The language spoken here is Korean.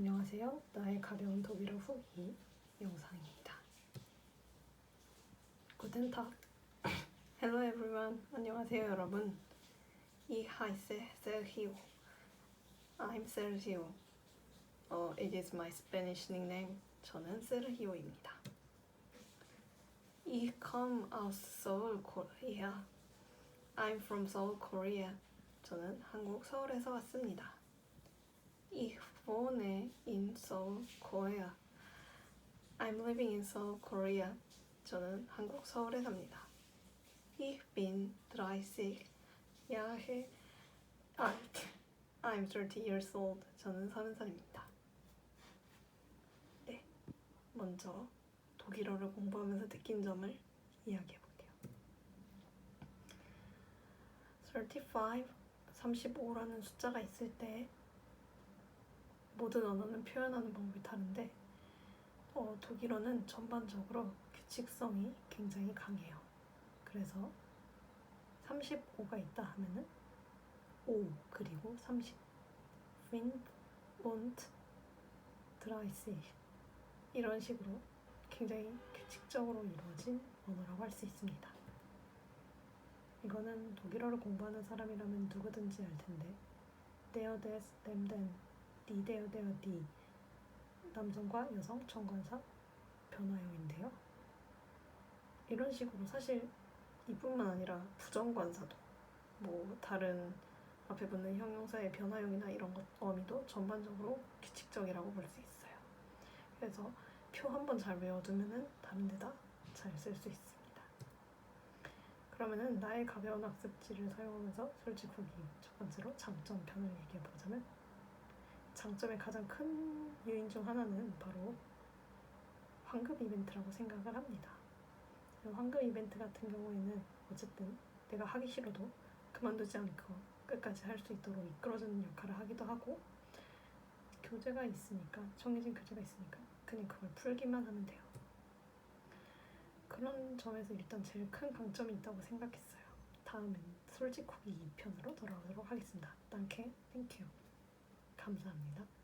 안녕하세요. 나의 가벼운 독일어 후기 영상입니다. 구텐탁. Hello everyone. 안녕하세요 여러분. Ich heiße Sergio. I'm Sergio. 어, it is my Spanish nickname. 저는 세르히오입니다. Ich come aus Seoul, Korea. I'm from Seoul, Korea. 저는 한국 서울에서 왔습니다. Ich wohne in Seoul, Korea. I'm living in Seoul, Korea. 저는 한국 서울에 삽니다. Ich bin 30 Jahre alt. I'm 30 years old. 저는 30살입니다. 네, 먼저 독일어를 공부하면서 느낀 점을 이야기해 볼게요. 35, 35라는 숫자가 있을 때 모든 언어는 표현하는 방법이 다른데 어, 독일어는 전반적으로 규칙성이 굉장히 강해요. 그래서 35가 있다 하면은 5 그리고 30 5 und 30 이런 식으로 굉장히 규칙적으로 이루어진 언어라고 할 수 있습니다. 이거는 독일어를 공부하는 사람이라면 누구든지 알 텐데 der, des, dem, den 니 대요 대요 니 남성과 여성 정관사 변화형인데요. 이런 식으로 사실 이뿐만 아니라 부정관사도 뭐 다른 앞에 붙는 형용사의 변화형이나 이런 것 어미도 전반적으로 규칙적이라고 볼 수 있어요. 그래서 표 한 번 잘 외워두면은 다른 데다 잘 쓸 수 있습니다. 그러면은 나의 가벼운 학습지를 사용하면서 솔직 후기 첫 번째로 장점 편을 얘기해 보자면 장점의 가장 큰 요인 중 하나는 바로 환급 이벤트라고 생각을 합니다. 환급 이벤트 같은 경우에는 어쨌든 내가 하기 싫어도 그만두지 않고 끝까지 할 수 있도록 이끌어주는 역할을 하기도 하고 교재가 있으니까 정해진 교재가 있으니까 그냥 그걸 풀기만 하면 돼요. 그런 점에서 일단 제일 큰 강점이 있다고 생각했어요. 다음엔 솔직 후기 2편으로 돌아오도록 하겠습니다. 땅케 땡큐 감사합니다.